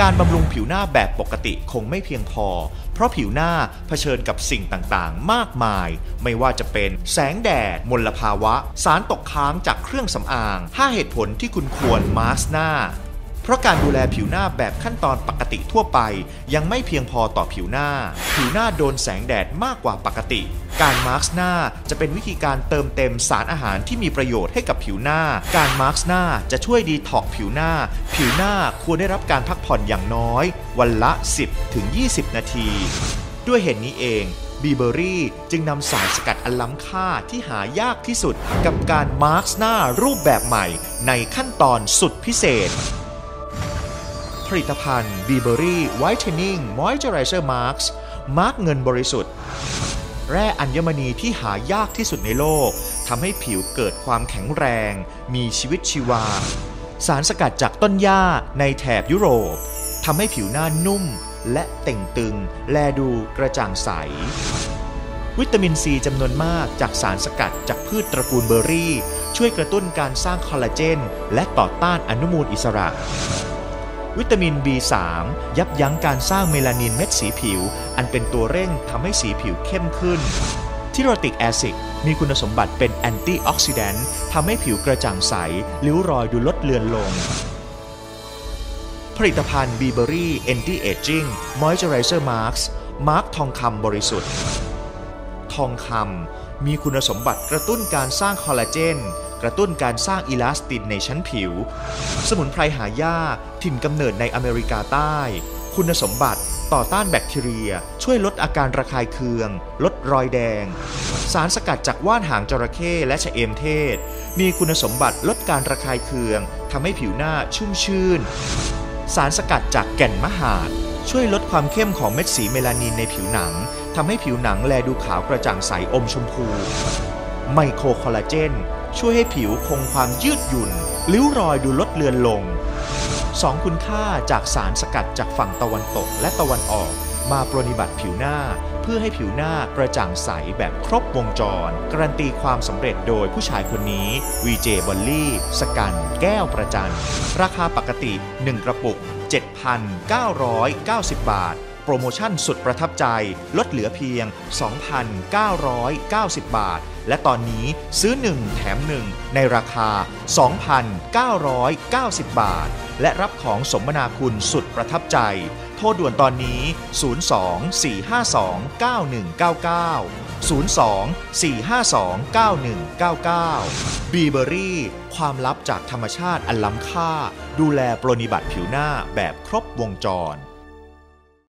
การบำรุงผิวหน้าแบบปกติคงไม่เพียงพอ เพราะผิวหน้าเผชิญกับสิ่งต่างๆ มากมาย ไม่ว่าจะเป็นแสงแดด มลภาวะ สารตกค้างจากเครื่องสำอาง 5 เหตุผลที่คุณควรมาสก์หน้า เพราะการดูแลผิวหน้าแบบขั้นตอนปกติทั่วไป ยังไม่เพียงพอต่อผิวหน้า ผิวหน้าโดนแสงแดดมากกว่าปกติ การมาร์กหน้าจะเป็นวิธีการเติมเต็มสารอาหารที่มีประโยชน์ให้กับผิวหน้า การมาร์กหน้าจะช่วยดีท็อกผิวหน้า ผิวหน้าควรได้รับการพักผ่อนอย่างน้อย วันละ 10ถึง20 นาที ด้วยเหตุนนี้เองบีเบอรี่จึงนำสารสกัดอันล้ำค่าที่หายากที่สุดกับการมาร์กหน้ารูปแบบใหม่ในขั้นตอนสุดพิเศษผลิตภัณฑ์ b ีเบอรี่ไวท์เทนนิ่งมอยเจอไรเซอร์มาร์กมาร์กเงินบริสุทธิ์ แร่อัญมณีที่หายากที่สุดในโลกทำให้ผิวเกิดความแข็งแรง มีชีวิตชีวา สารสกัดจากต้นหญ้าในแถบยุโรปทำให้ผิวหน้านุ่มและเต่งตึง แลดูกระจ่างใส วิตามินซีจำนวนมากจากสารสกัดจากพืชตระกูลเบอร์รี่ ช่วยกระตุ้นการสร้างคอลลาเจน และต่อต้านอนุมูลอิสระ วิตามิน B3 ยับยั้งการสร้างเมลานินเม็ดสีผิว อันเป็นตัวเร่งทำให้สีผิวเข้มขึ้นทิโรติกแอซิดมีคุณสมบัติเป็นแอนตี้ออกซิแดนต์ทำให้ผิวกระจ่างใสริ้วรอยดูลดเลือนลง ผลิตภัณฑ์บีเบอรี่แอนตี้เอจจิ้งมอยเจอไรเซอร์มาร์คมาร์คทองคำบริสุทธิ์ ทองคำมีคุณสมบัติกระตุ้นการสร้างคอลลาเจน กระตุ้นการสร้างอีลาสตินในชั้นผิว สมุนไพรหายากถิ่นกำเนิดในอเมริกาใต้ คุณสมบัติต่อต้านแบคทีเรีย ช่วยลดอาการระคายเคือง ลดรอยแดง สารสกัดจากว่านหางจระเข้และชะเอมเทศ มีคุณสมบัติลดการระคายเคืองทำให้ผิวหน้าชุ่มชื่น สารสกัดจากแก่นมะหาดช่วยลดความเข้มของเม็ดสีเมลานินในผิวหนัง ทำให้ผิวหนังแลดูขาวกระจ่างใสอมชมพู ไมโครคอลลาเจน ช่วยให้ผิวคงความยืดหยุ่นริ้วรอยดูลดเลือนลงสองคุณค่าจากสารสกัดจากฝั่งตะวันตกและตะวันออก มาปรนิบัติผิวหน้า เพื่อให้ผิวหน้ากระจ่างใสแบบครบวงจร การันตีความสำเร็จโดยผู้ชายคนนี้วีเจบอลลี่ สกัน แก้วประจัน ราคาปกติ 1 กระปุก 7,990 บาท โปรโมชั่นสุดประทับใจ ลดเหลือเพียง 2,990 บาท และตอนนี้ซื้อ 1 แถม 1 ในราคา 2,990 บาท และรับของสมนาคุณสุดประทับใจ โทรด่วนตอนนี้ 02-452-9199 02-452-9199บีเบอรี่ความลับจากธรรมชาติอันล้ำค่า ดูแลปรนิบัติผิวหน้าแบบครบวงจร